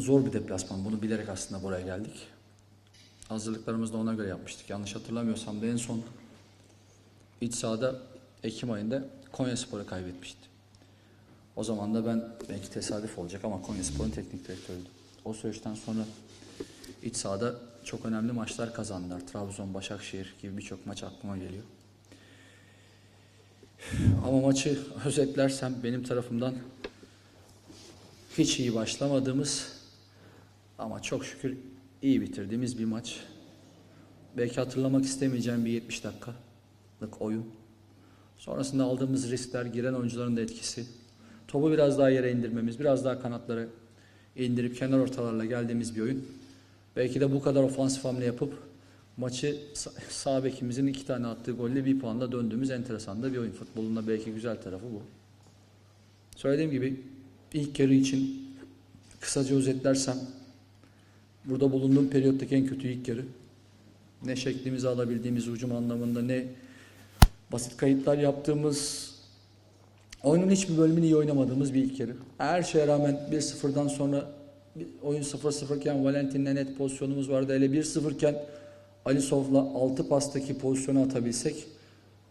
zor bir deplasman. Bunu bilerek aslında buraya geldik. Hazırlıklarımızı da ona göre yapmıştık. Yanlış hatırlamıyorsam da en son iç sahada Ekim ayında Konyaspor'u kaybetmişti. O zaman da ben belki tesadüf olacak ama Konyaspor'un teknik direktörüydüm. O süreçten sonra iç sahada çok önemli maçlar kazandılar. Trabzon, Başakşehir gibi birçok maç aklıma geliyor. Ama maçı özetlersem benim tarafımdan hiç iyi başlamadığımız ama çok şükür iyi bitirdiğimiz bir maç. Belki hatırlamak istemeyeceğim bir 70 dakikalık oyun. Sonrasında aldığımız riskler, giren oyuncuların da etkisi. Topu biraz daha yere indirmemiz, biraz daha kanatlara indirip kenar ortalarla geldiğimiz bir oyun. Belki de bu kadar ofansif hamle yapıp maçı sa- sağ bekimizin iki tane attığı golle bir puanla döndüğümüz enteresan da bir oyun. Futbolun da belki güzel tarafı bu. Söylediğim gibi ilk yarı için kısaca özetlersem burada bulunduğum periyottaki en kötü ilk yarı. Ne şeklimizi alabildiğimiz hücum anlamında ne basit kayıtlar yaptığımız oyunun hiçbir bölümünü iyi oynamadığımız bir ilk yarı. Her şeye rağmen 1-0'dan sonra oyun 0-0 iken Valentin'le net pozisyonumuz vardı. Hele 1-0 iken Alisov'la 6 pastaki pozisyonu atabilsek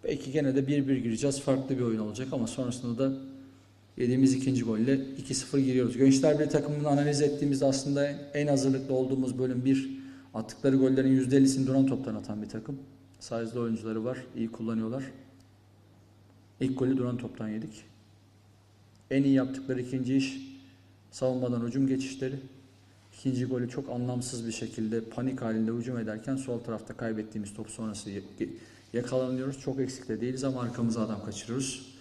belki gene de 1-1 gireceğiz. Farklı bir oyun olacak ama sonrasında da yediğimiz ikinci golle 2-0 giriyoruz. Gençler bir takımını analiz ettiğimizde aslında en hazırlıklı olduğumuz bölüm 1. Attıkları gollerin %50'sini duran toptan atan bir takım. Sayesinde oyuncuları var. iyi kullanıyorlar. İlk golü duran toptan yedik. En iyi yaptıkları ikinci iş savunmadan hücum geçişleri. İkinci golü çok anlamsız bir şekilde panik halinde hücum ederken sol tarafta kaybettiğimiz top sonrası yakalanıyoruz. Çok eksik de değiliz ama arkamıza adam kaçırıyoruz.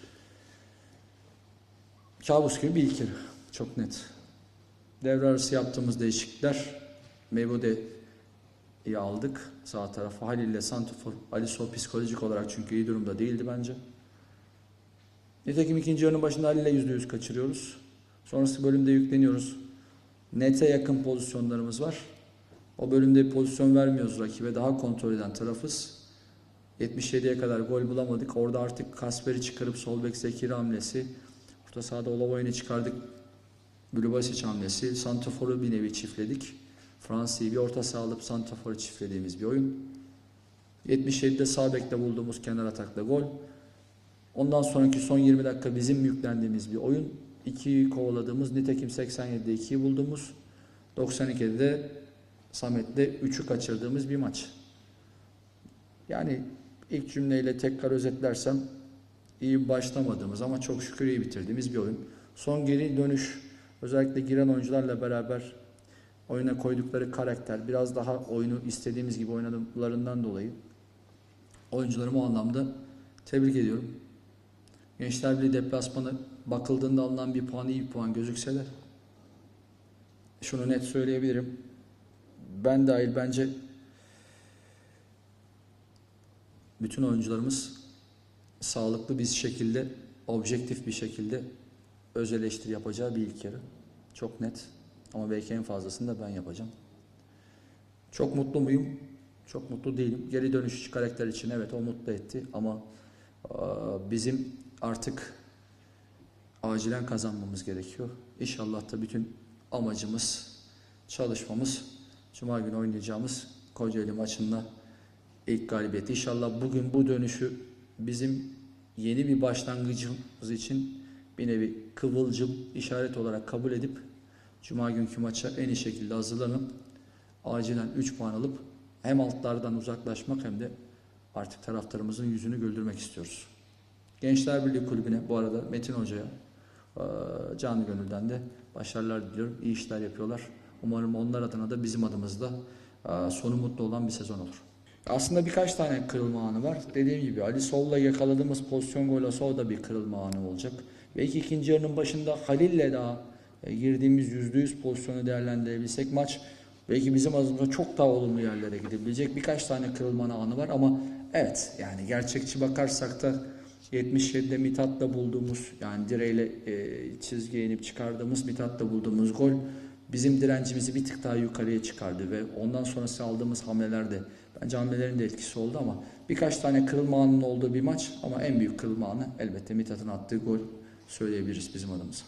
Kabus gibi bir yarı. Çok net. Devre arası yaptığımız değişiklikler Mebode'yi aldık sağ tarafa. Halil ile Santifor. Alisson psikolojik olarak çünkü iyi durumda değildi bence. Nitekim ikinci yarının başında Halil'le %100 kaçırıyoruz. Sonrası bölümde yükleniyoruz. Nete yakın pozisyonlarımız var. O bölümde pozisyon vermiyoruz rakibe. Daha kontrol eden tarafız. 77'ye kadar gol bulamadık. Orada artık Kasper'i çıkarıp sol bek Zekiri hamlesi. Orta sahada Olavoy'unu çıkardık. Blubasic hamlesi. Santrafor'u bir nevi çiftledik. Fransa'yı bir orta saha alıp Santrafor'u çiftlediğimiz bir oyun. 77'de sağ bekte bulduğumuz kenar atakla gol. Ondan sonraki son 20 dakika bizim yüklendiğimiz bir oyun. 2'yi kovaladığımız, nitekim 87'de 2'yi bulduğumuz, 92'de Samet'le 3'ü kaçırdığımız bir maç. Yani ilk cümleyle tekrar özetlersem iyi başlamadığımız ama çok şükür iyi bitirdiğimiz bir oyun. Son geri dönüş özellikle giren oyuncularla beraber oyuna koydukları karakter biraz daha oyunu istediğimiz gibi oynadıklarından dolayı oyuncularımı o anlamda tebrik ediyorum. Gençler Birliği deplasmanı bakıldığında alınan bir puan iyi bir puan gözükse de şunu net söyleyebilirim. Ben dahil bence bütün oyuncularımız sağlıklı bir şekilde, objektif bir şekilde öz eleştiri yapacağı bir ilk yarı. Çok net. Ama belki en fazlasını da ben yapacağım. Çok mutlu muyum? Çok mutlu değilim. Geri dönüş karakter için evet o mutlu etti ama bizim artık acilen kazanmamız gerekiyor. İnşallah da bütün amacımız, çalışmamız Cuma günü oynayacağımız Kocaeli maçında ilk galibiyeti. İnşallah bugün bu dönüşü bizim yeni bir başlangıcımız için bir nevi kıvılcım işaret olarak kabul edip Cuma günkü maça en iyi şekilde hazırlanıp acilen 3 puan alıp hem altlardan uzaklaşmak hem de artık taraftarımızın yüzünü güldürmek istiyoruz. Gençler Birliği Kulübü'ne bu arada Metin Hoca'ya canı gönülden de başarılar diliyorum. İyi işler yapıyorlar. Umarım onlar adına da bizim adımızda sonu mutlu olan bir sezon olur. Aslında birkaç tane kırılma anı var. Dediğim gibi Ali Sol'la yakaladığımız pozisyon gol olsa o da bir kırılma anı olacak. Belki ikinci yarının başında Halil'le daha e, girdiğimiz %100 pozisyonu değerlendirebilsek maç belki bizim adımıza çok daha olumlu yerlere gidebilecek birkaç tane kırılma anı var ama evet yani gerçekçi bakarsak da 77'de Mithat'la bulduğumuz yani direğiyle e, çizgiye inip çıkardığımız Mithat'la bulduğumuz gol bizim direncimizi bir tık daha yukarıya çıkardı ve ondan sonrası aldığımız hamlelerde bence hamlelerin de etkisi oldu ama birkaç tane kırılma anının olduğu bir maç ama en büyük kırılma anı elbette Mithat'ın attığı gol söyleyebiliriz bizim adımıza.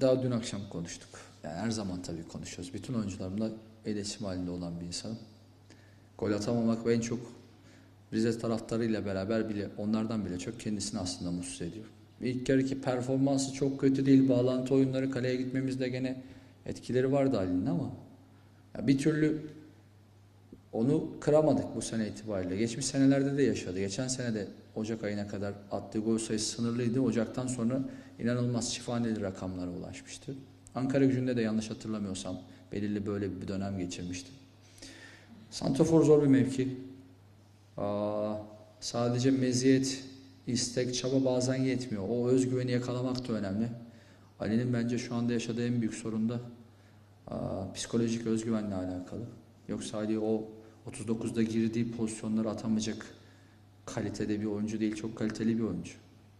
Daha dün akşam konuştuk. Yani her zaman tabii konuşuyoruz. Bütün oyuncularımla iletişim halinde olan bir insanım. Gol atamamak ve en çok Rize taraftarıyla beraber bile onlardan bile çok kendisini aslında mutsuz ediyor. İlk yarıki performansı çok kötü değil. Bağlantı oyunları kaleye gitmemizde gene etkileri vardı Ali'nin ama ya bir türlü onu kıramadık bu sene itibariyle. Geçmiş senelerde de yaşadı. Geçen sene de Ocak ayına kadar attığı gol sayısı sınırlıydı. Ocaktan sonra inanılmaz şifaneli rakamlara ulaşmıştı. Ankara gücünde de yanlış hatırlamıyorsam belirli böyle bir dönem geçirmişti. Santrafor zor bir mevki. Aa, sadece meziyet, istek, çaba bazen yetmiyor. O özgüveni yakalamak da önemli. Ali'nin bence şu anda yaşadığı en büyük sorun da aa, psikolojik özgüvenle alakalı. Yoksa Ali o 39'da girdiği pozisyonları atamayacak kalitede bir oyuncu değil. Çok kaliteli bir oyuncu.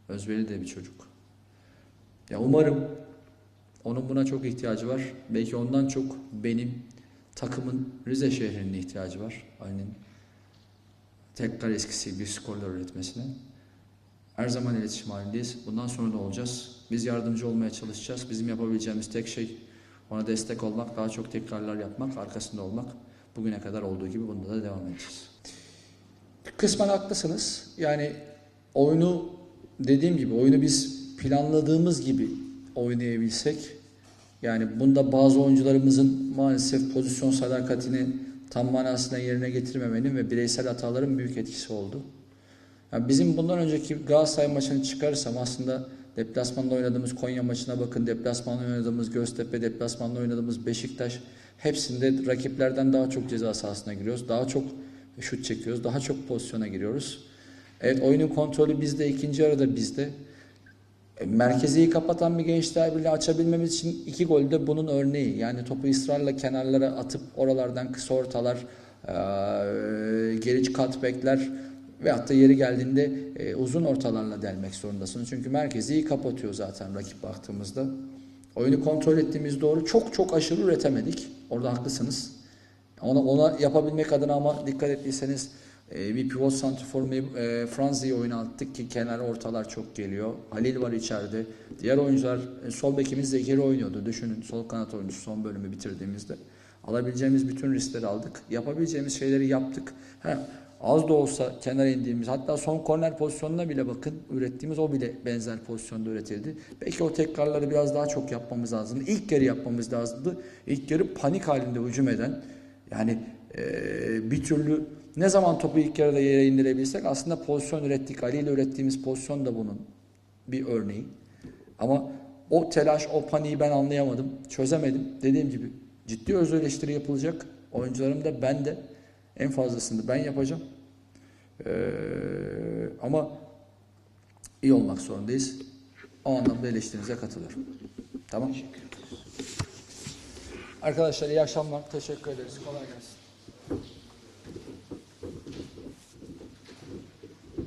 Özveri de bir çocuk. Ya umarım onun buna çok ihtiyacı var. Belki ondan çok benim takımın Rize şehrinin ihtiyacı var. Ali'nin tekrar eskisi bir skorlar üretmesine. Her zaman iletişim halindeyiz. Bundan sonra da olacağız. Biz yardımcı olmaya çalışacağız. Bizim yapabileceğimiz tek şey ona destek olmak, daha çok tekrarlar yapmak, arkasında olmak. Bugüne kadar olduğu gibi bunda da devam edeceğiz. Kısmen haklısınız. Yani oyunu dediğim gibi oyunu biz planladığımız gibi oynayabilsek yani bunda bazı oyuncularımızın maalesef pozisyon sadakatini tam manasında yerine getirmemenin ve bireysel hataların büyük etkisi oldu. Yani bizim bundan önceki Galatasaray maçını çıkarırsam aslında deplasmanda oynadığımız Konya maçına bakın, deplasmanda oynadığımız Göztepe, deplasmanda oynadığımız Beşiktaş hepsinde rakiplerden daha çok ceza sahasına giriyoruz. Daha çok şut çekiyoruz, daha çok pozisyona giriyoruz. Evet oyunun kontrolü bizde, ikinci yarıda bizde. E, Merkeziyi kapatan bir gençler bile açabilmemiz için iki gol de bunun örneği. Yani topu ısrarla kenarlara atıp oralardan kısa ortalar, eee, geri cutbackler ve hatta yeri geldiğinde e, uzun ortalarla delmek zorundasınız. Çünkü merkezi kapatıyor zaten rakip baktığımızda. Oyunu kontrol ettiğimiz doğru. Çok çok aşırı üretemedik. Orada haklısınız. Ona, ona yapabilmek adına ama dikkat ettiyseniz e, bir pivot santrfor e, Franzi'yi oyuna attık ki kenar ortalar çok geliyor. Halil var içeride. Diğer oyuncular e, sol bekimiz de geri oynuyordu. Düşünün sol kanat oyuncusu son bölümü bitirdiğimizde. Alabileceğimiz bütün riskleri aldık. Yapabileceğimiz şeyleri yaptık. Ha, az da olsa kenara indiğimiz hatta son korner pozisyonuna bile bakın ürettiğimiz o bile benzer pozisyonda üretildi. Belki o tekrarları biraz daha çok yapmamız lazımdı. İlk yarı yapmamız lazımdı. İlk yarı panik halinde hücum eden yani e, bir türlü ne zaman topu ilk yarıda yere indirebilsek aslında pozisyon ürettik. Ali ile ürettiğimiz pozisyon da bunun bir örneği. Ama o telaş, o paniği ben anlayamadım, çözemedim. Dediğim gibi ciddi öz eleştiri yapılacak. Oyuncularım da ben de en fazlasını ben yapacağım. Ee, ama iyi olmak zorundayız. O anlamda eleştirinize katılıyorum. Tamam. Arkadaşlar iyi akşamlar. Teşekkür ederiz. Kolay gelsin.